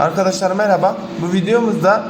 Arkadaşlar merhaba. Bu videomuzda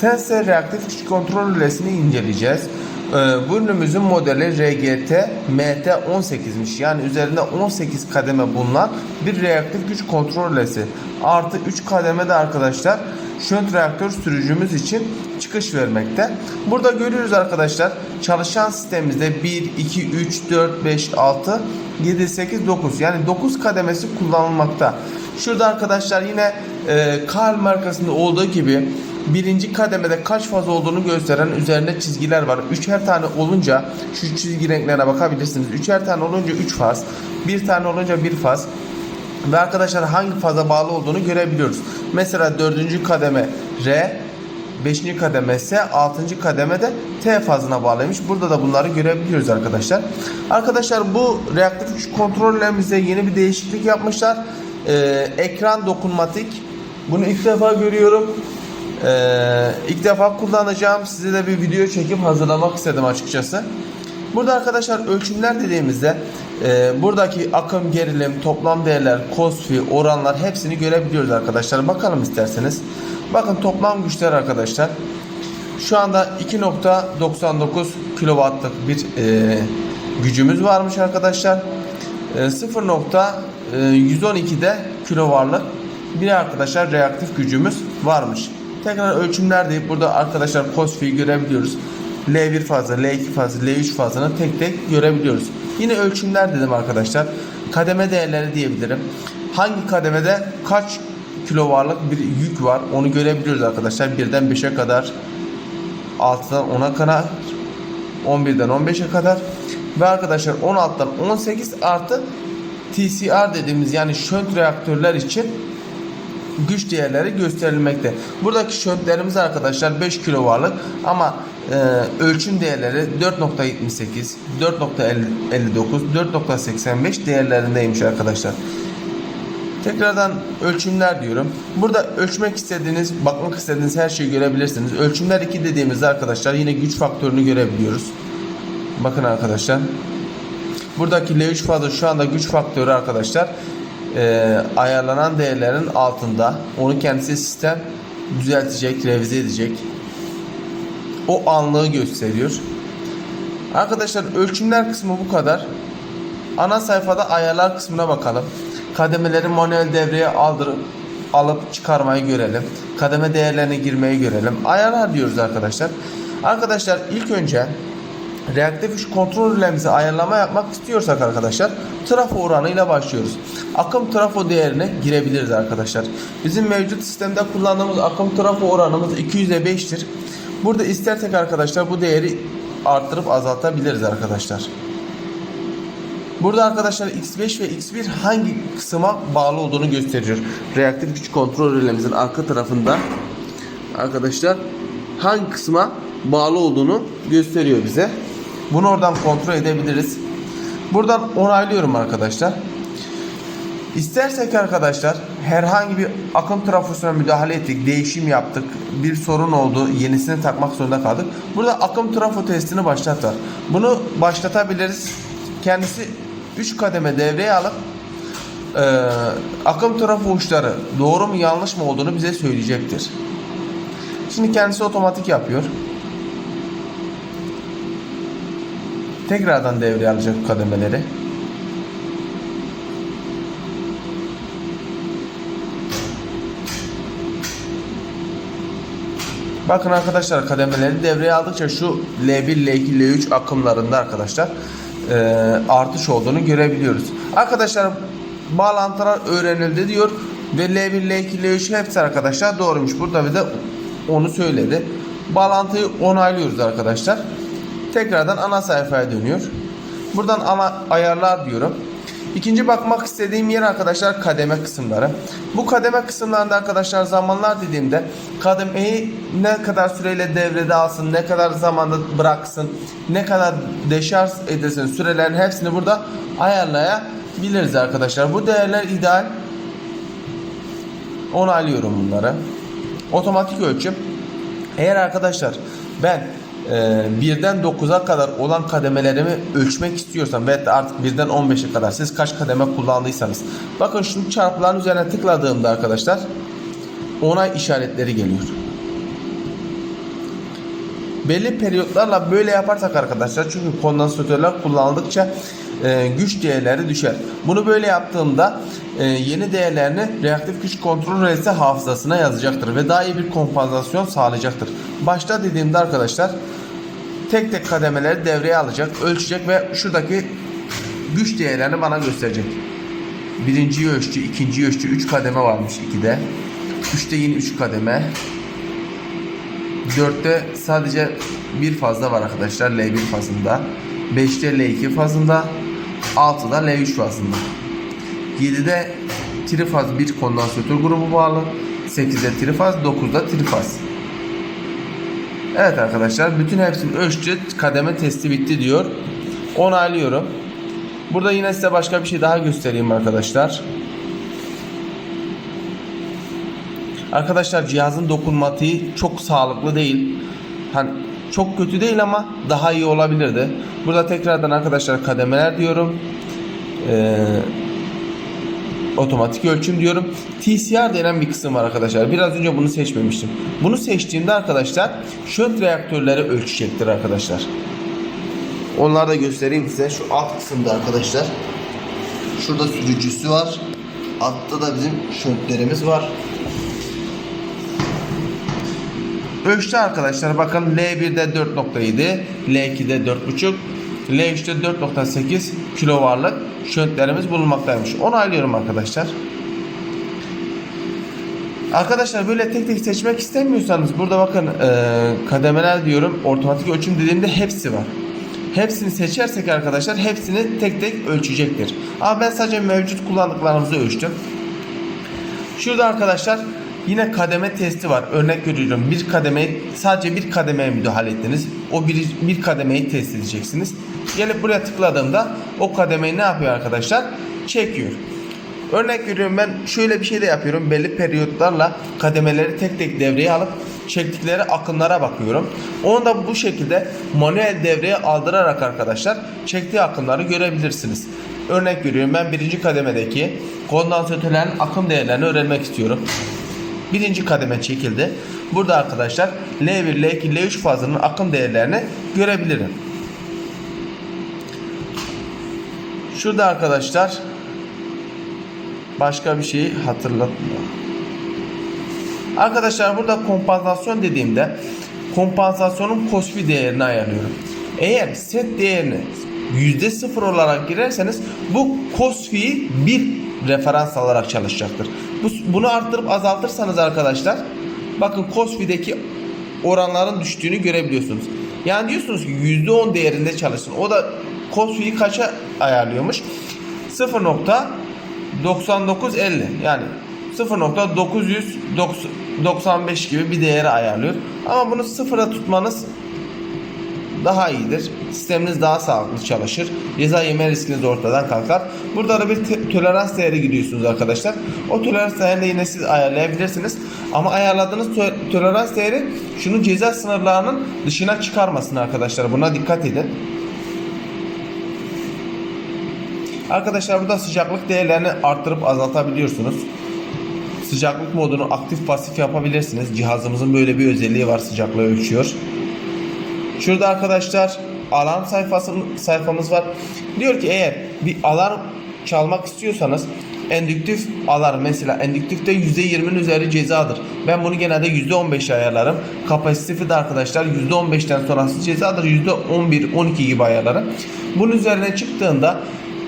Tensor reaktif güç kontrol rölesini inceleyeceğiz. Ee, bu ürünümüzün modeli RGT MT18'miş. Yani üzerinde 18 kademe bulunan bir reaktif güç kontrol rölesi. Artı 3 kademe de arkadaşlar şönt reaktör sürücümüz için çıkış vermekte. Burada görüyoruz arkadaşlar çalışan sistemimizde 1, 2, 3, 4, 5, 6, 7, 8, 9 yani 9 kademesi kullanılmakta. Şurada arkadaşlar yine e, Karl markasında olduğu gibi birinci kademede kaç faz olduğunu gösteren üzerinde çizgiler var. Üçer tane olunca şu çizgi renklerine bakabilirsiniz. Üçer tane olunca 3 faz, bir tane olunca bir faz. Ve arkadaşlar hangi faza bağlı olduğunu görebiliyoruz. Mesela dördüncü kademe R, 5. kademe ise 6. kademe de T fazına bağlıymış. Burada da bunları görebiliyoruz arkadaşlar. Arkadaşlar bu reaktif güç kontrollerimizde yeni bir değişiklik yapmışlar. Ee, ekran dokunmatik. Bunu ilk defa görüyorum. Ee, ilk defa kullanacağım. Size de bir video çekip hazırlamak istedim açıkçası. Burada arkadaşlar ölçümler dediğimizde e, buradaki akım, gerilim, toplam değerler, kosfi, oranlar hepsini görebiliyoruz arkadaşlar. Bakalım isterseniz. Bakın toplam güçler arkadaşlar. Şu anda 2.99 kW'lık bir e, gücümüz varmış arkadaşlar. E, 0.112'de kilovarlık bir arkadaşlar reaktif gücümüz varmış. Tekrar ölçümler deyip burada arkadaşlar kosfiyi görebiliyoruz. L1 fazla, L2 fazla, L3 fazını tek tek görebiliyoruz. Yine ölçümler dedim arkadaşlar. Kademe değerleri diyebilirim. Hangi kademede kaç kilovarlık bir yük var onu görebiliyoruz arkadaşlar. 1'den 5'e kadar 6'dan 10'a kadar 11'den 15'e kadar ve arkadaşlar 16'dan 18 artı TCR dediğimiz yani şönt reaktörler için güç değerleri gösterilmekte. Buradaki şöntlerimiz arkadaşlar 5 kilo varlık ama e, ölçüm değerleri 4.78, 4.59, 4.85 değerlerindeymiş arkadaşlar. Tekrardan ölçümler diyorum. Burada ölçmek istediğiniz, bakmak istediğiniz her şeyi görebilirsiniz. Ölçümler 2 dediğimizde arkadaşlar yine güç faktörünü görebiliyoruz. Bakın arkadaşlar. Buradaki L3 fazla şu anda güç faktörü arkadaşlar e, ayarlanan değerlerin altında. Onu kendisi sistem düzeltecek, revize edecek. O anlığı gösteriyor. Arkadaşlar ölçümler kısmı bu kadar. Ana sayfada ayarlar kısmına bakalım. Kademeleri manuel devreye aldırıp alıp çıkarmayı görelim. Kademe değerlerini girmeyi görelim. Ayarlar diyoruz arkadaşlar. Arkadaşlar ilk önce reaktif güç kontrol rölemizi ayarlama yapmak istiyorsak arkadaşlar trafo oranıyla başlıyoruz. Akım trafo değerine girebiliriz arkadaşlar. Bizim mevcut sistemde kullandığımız akım trafo oranımız 200'e 5'tir. Burada istersek arkadaşlar bu değeri arttırıp azaltabiliriz arkadaşlar. Burada arkadaşlar X5 ve X1 hangi kısma bağlı olduğunu gösteriyor. Reaktif güç kontrol rölemizin arka tarafında arkadaşlar hangi kısma bağlı olduğunu gösteriyor bize. Bunu oradan kontrol edebiliriz. Buradan onaylıyorum arkadaşlar. İstersek arkadaşlar herhangi bir akım trafosuna müdahale ettik, değişim yaptık, bir sorun oldu, yenisini takmak zorunda kaldık. Burada akım trafo testini başlat. Bunu başlatabiliriz. Kendisi 3 kademe devreye alıp e, akım trafo uçları doğru mu yanlış mı olduğunu bize söyleyecektir. Şimdi kendisi otomatik yapıyor. Tekrardan devreye alacak kademeleri. Bakın arkadaşlar kademeleri devreye aldıkça şu L1, L2, L3 akımlarında arkadaşlar e, artış olduğunu görebiliyoruz. Arkadaşlar bağlantılar öğrenildi diyor ve L1, L2, L3 hepsi arkadaşlar doğruymuş. Burada bize onu söyledi. Bağlantıyı onaylıyoruz arkadaşlar. Tekrardan ana sayfaya dönüyor. Buradan ana ayarlar diyorum. İkinci bakmak istediğim yer arkadaşlar kademe kısımları. Bu kademe kısımlarında arkadaşlar zamanlar dediğimde kademeyi ne kadar süreyle devrede alsın, ne kadar zamanda bıraksın, ne kadar deşarj edilsin sürelerin hepsini burada ayarlayabiliriz arkadaşlar. Bu değerler ideal. Onaylıyorum bunları. Otomatik ölçüm. Eğer arkadaşlar ben birden 9'a kadar olan kademelerimi ölçmek istiyorsam ve artık birden 15'e kadar siz kaç kademe kullandıysanız bakın şu çarpıların üzerine tıkladığımda arkadaşlar onay işaretleri geliyor. Belli periyotlarla böyle yaparsak arkadaşlar çünkü kondansatörler kullanıldıkça e, güç değerleri düşer. Bunu böyle yaptığımda e, yeni değerlerini reaktif güç kontrol resi hafızasına yazacaktır ve daha iyi bir kompansasyon sağlayacaktır. Başta dediğimde arkadaşlar tek tek kademeleri devreye alacak, ölçecek ve şuradaki güç değerlerini bana gösterecek. Birinciyi ölçtü, ikinciyi ölçtü, 3 kademe varmış 2'de. 3'te yine 3 kademe. 4'te sadece bir fazla var arkadaşlar L1 fazında. 5'te L2 fazında. 6'da L3 fazında. 7'de trifaz bir kondansatör grubu bağlı. 8'de trifaz, 9'da trifaz. Evet arkadaşlar bütün hepsini ölçtü. Kademe testi bitti diyor. Onaylıyorum. Burada yine size başka bir şey daha göstereyim arkadaşlar. Arkadaşlar cihazın dokunmatiği çok sağlıklı değil. Hani çok kötü değil ama daha iyi olabilirdi. Burada tekrardan arkadaşlar kademeler diyorum. Ee, otomatik ölçüm diyorum. TCR denen bir kısım var arkadaşlar. Biraz önce bunu seçmemiştim. Bunu seçtiğimde arkadaşlar şönt reaktörleri ölçecektir arkadaşlar. Onları da göstereyim size. Şu alt kısımda arkadaşlar. Şurada sürücüsü var. Altta da bizim şöntlerimiz var. Ölçtü arkadaşlar. Bakın L1'de 4.7, L2'de 4.5, L3'te 4.8 kilo varlık şöntlerimiz bulunmaktaymış. Onaylıyorum arkadaşlar. Arkadaşlar böyle tek tek seçmek istemiyorsanız burada bakın e, kademeler diyorum. Otomatik ölçüm dediğimde hepsi var. Hepsini seçersek arkadaşlar hepsini tek tek ölçecektir. Ama ben sadece mevcut kullandıklarımızı ölçtüm. Şurada arkadaşlar yine kademe testi var. Örnek veriyorum bir kademeyi sadece bir kademeye müdahale ettiniz. O bir, bir kademeyi test edeceksiniz. Gelip buraya tıkladığımda o kademeyi ne yapıyor arkadaşlar? Çekiyor. Örnek veriyorum ben şöyle bir şey de yapıyorum. Belli periyotlarla kademeleri tek tek devreye alıp çektikleri akımlara bakıyorum. Onu da bu şekilde manuel devreye aldırarak arkadaşlar çektiği akımları görebilirsiniz. Örnek veriyorum ben birinci kademedeki kondansatörlerin akım değerlerini öğrenmek istiyorum. Birinci kademe çekildi. Burada arkadaşlar L1, L2, L3 fazının akım değerlerini görebilirim. Şurada arkadaşlar başka bir şeyi hatırlatmıyor. Arkadaşlar burada kompansasyon dediğimde kompansasyonun kosfi değerini ayarlıyorum. Eğer set değerini %0 olarak girerseniz bu kosfiyi bir referans alarak çalışacaktır. Bu, bunu arttırıp azaltırsanız arkadaşlar bakın kosfideki oranların düştüğünü görebiliyorsunuz. Yani diyorsunuz ki %10 değerinde çalışsın. O da kosfiyi kaça ayarlıyormuş? 0.9950 yani 0.995 gibi bir değeri ayarlıyor. Ama bunu sıfıra tutmanız daha iyidir. Sisteminiz daha sağlıklı çalışır. Ceza yeme riskiniz ortadan kalkar. Burada da bir tolerans değeri gidiyorsunuz arkadaşlar. O tolerans değerini yine siz ayarlayabilirsiniz. Ama ayarladığınız to- tolerans değeri şunu ceza sınırlarının dışına çıkarmasın arkadaşlar. Buna dikkat edin. Arkadaşlar burada sıcaklık değerlerini arttırıp azaltabiliyorsunuz. Sıcaklık modunu aktif pasif yapabilirsiniz. Cihazımızın böyle bir özelliği var sıcaklığı ölçüyor. Şurada arkadaşlar alarm sayfası sayfamız var. Diyor ki eğer bir alarm çalmak istiyorsanız endüktif alarm mesela endüktifte %20'nin üzeri cezadır. Ben bunu genelde %15 ayarlarım. Kapasitifi de arkadaşlar %15'ten sonrası cezadır. %11 12 gibi ayarlarım. Bunun üzerine çıktığında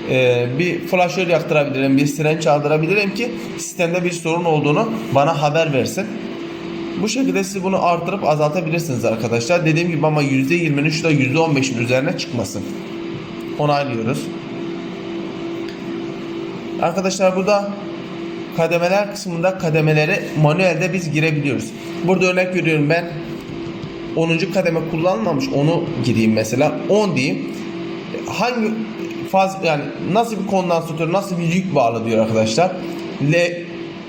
e, bir flaşör yaktırabilirim, bir siren çaldırabilirim ki sistemde bir sorun olduğunu bana haber versin. Bu şekilde siz bunu artırıp azaltabilirsiniz arkadaşlar. Dediğim gibi ama %20'nin şu da %15'in üzerine çıkmasın. Onaylıyoruz. Arkadaşlar burada kademeler kısmında kademeleri manuelde biz girebiliyoruz. Burada örnek veriyorum ben 10. kademe kullanılmamış onu gireyim mesela 10 diyeyim. Hangi faz yani nasıl bir kondansatör nasıl bir yük bağlı diyor arkadaşlar. L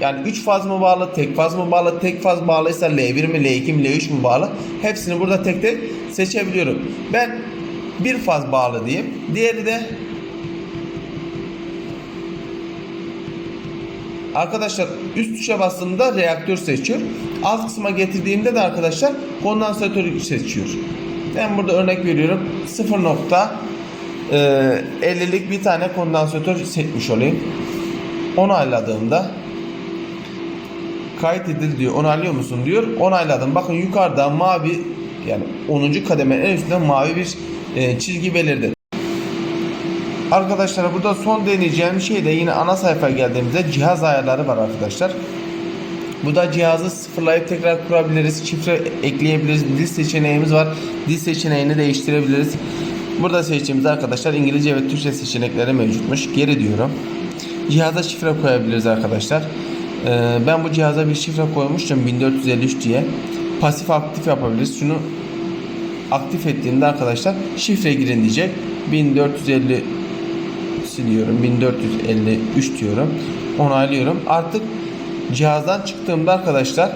yani 3 faz mı bağlı, tek faz mı bağlı, tek faz bağlıysa L1 mi, L2 mi, L3 mü bağlı? Hepsini burada tek tek seçebiliyorum. Ben bir faz bağlı diyeyim. Diğeri de arkadaşlar üst tuşa bastığımda reaktör seçiyor. Alt kısma getirdiğimde de arkadaşlar kondansatörü seçiyor. Ben burada örnek veriyorum. 0.50'lik bir tane kondansatör seçmiş olayım. Onayladığımda kayıt edil diyor. Onaylıyor musun diyor. Onayladım. Bakın yukarıda mavi yani 10. kademenin en üstünde mavi bir e, çizgi belirdi. Arkadaşlar burada son deneyeceğim şey de yine ana sayfaya geldiğimizde cihaz ayarları var arkadaşlar. Bu da cihazı sıfırlayıp tekrar kurabiliriz. Şifre ekleyebiliriz. Dil seçeneğimiz var. Dil seçeneğini değiştirebiliriz. Burada seçtiğimizde arkadaşlar İngilizce ve Türkçe seçenekleri mevcutmuş. Geri diyorum. Cihaza şifre koyabiliriz arkadaşlar. Ee, ben bu cihaza bir şifre koymuştum 1453 diye. Pasif aktif yapabiliriz. Şunu aktif ettiğimde arkadaşlar şifre girin diyecek. 1450 siliyorum. 1453 diyorum. Onaylıyorum. Artık cihazdan çıktığımda arkadaşlar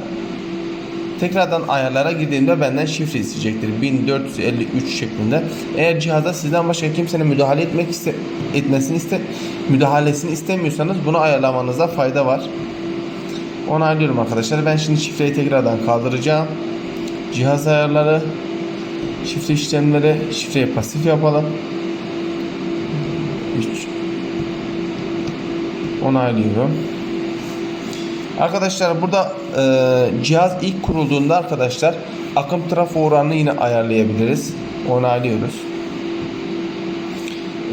tekrardan ayarlara girdiğimde benden şifre isteyecektir. 1453 şeklinde. Eğer cihaza sizden başka kimsenin müdahale etmek iste etmesini iste müdahalesini istemiyorsanız bunu ayarlamanızda fayda var. Onaylıyorum arkadaşlar. Ben şimdi şifreyi tekrardan kaldıracağım. Cihaz ayarları şifre işlemleri şifreyi pasif yapalım. 3 onaylıyorum. Arkadaşlar burada e, cihaz ilk kurulduğunda arkadaşlar akım trafo oranını yine ayarlayabiliriz. Onaylıyoruz.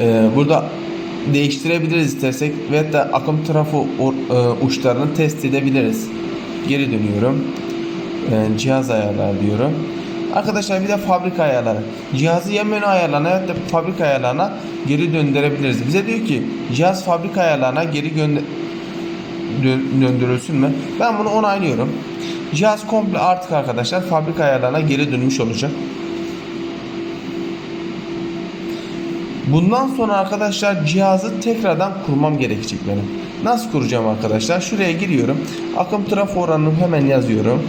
E, burada değiştirebiliriz istersek ve da akım trafo e, uçlarını test edebiliriz. Geri dönüyorum. E, cihaz ayarlar diyorum. Arkadaşlar bir de fabrika ayarları. Cihazı ya menü ayarlarına ya da fabrika ayarlarına geri döndürebiliriz. Bize diyor ki cihaz fabrika ayarlarına geri gönder döndürülsün mü? Ben bunu onaylıyorum. Cihaz komple artık arkadaşlar fabrika ayarlarına geri dönmüş olacak. Bundan sonra arkadaşlar cihazı tekrardan kurmam gerekecek benim. Nasıl kuracağım arkadaşlar? Şuraya giriyorum. Akım trafo oranını hemen yazıyorum.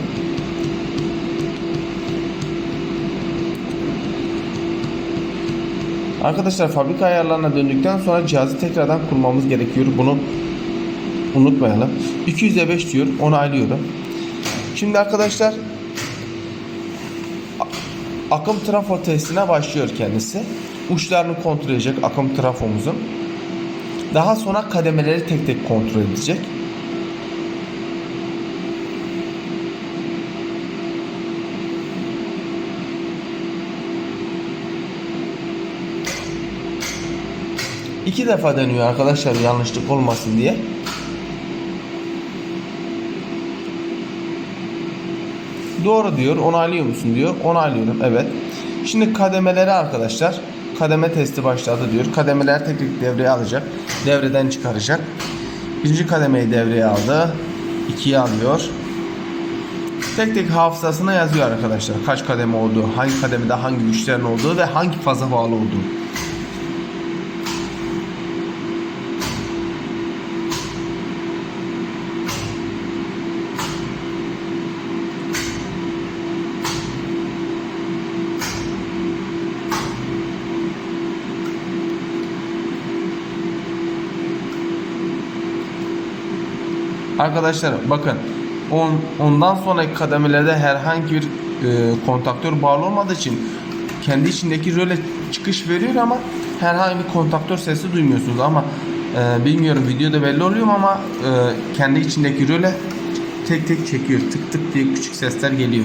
Arkadaşlar fabrika ayarlarına döndükten sonra cihazı tekrardan kurmamız gerekiyor. Bunu unutmayalım. 200'e 5 diyor. Onaylıyorum. Şimdi arkadaşlar akım trafo testine başlıyor kendisi. Uçlarını kontrol edecek akım trafomuzun. Daha sonra kademeleri tek tek kontrol edecek. İki defa deniyor arkadaşlar yanlışlık olmasın diye. Doğru diyor. Onaylıyor musun diyor. Onaylıyorum. Evet. Şimdi kademeleri arkadaşlar. Kademe testi başladı diyor. Kademeler tek tek devreye alacak. Devreden çıkaracak. Birinci kademeyi devreye aldı. İkiye alıyor. Tek tek hafızasına yazıyor arkadaşlar. Kaç kademe olduğu, hangi kademede hangi güçlerin olduğu ve hangi faza bağlı olduğu. Arkadaşlar bakın on, ondan sonraki kademelerde herhangi bir e, kontaktör bağlı olmadığı için kendi içindeki röle çıkış veriyor ama herhangi bir kontaktör sesi duymuyorsunuz ama e, bilmiyorum videoda belli oluyor mu ama e, kendi içindeki röle tek tek çekiyor tık tık diye küçük sesler geliyor.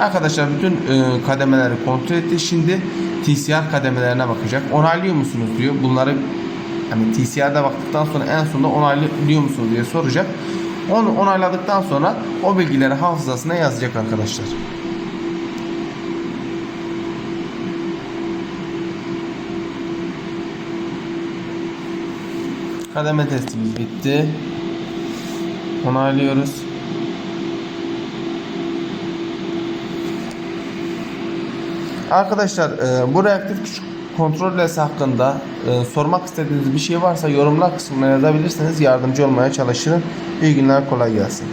Arkadaşlar bütün e, kademeleri kontrol etti. Şimdi TCR kademelerine bakacak. Onaylıyor musunuz diyor. Bunları hani TCR'da baktıktan sonra en sonunda onaylıyor musunuz diye soracak. Onu onayladıktan sonra o bilgileri hafızasına yazacak arkadaşlar. Kademe testimiz bitti. Onaylıyoruz. Arkadaşlar e, bu reaktif küçük kontrol lesi hakkında e, sormak istediğiniz bir şey varsa yorumlar kısmına yazabilirsiniz. Yardımcı olmaya çalışırım. İyi günler kolay gelsin.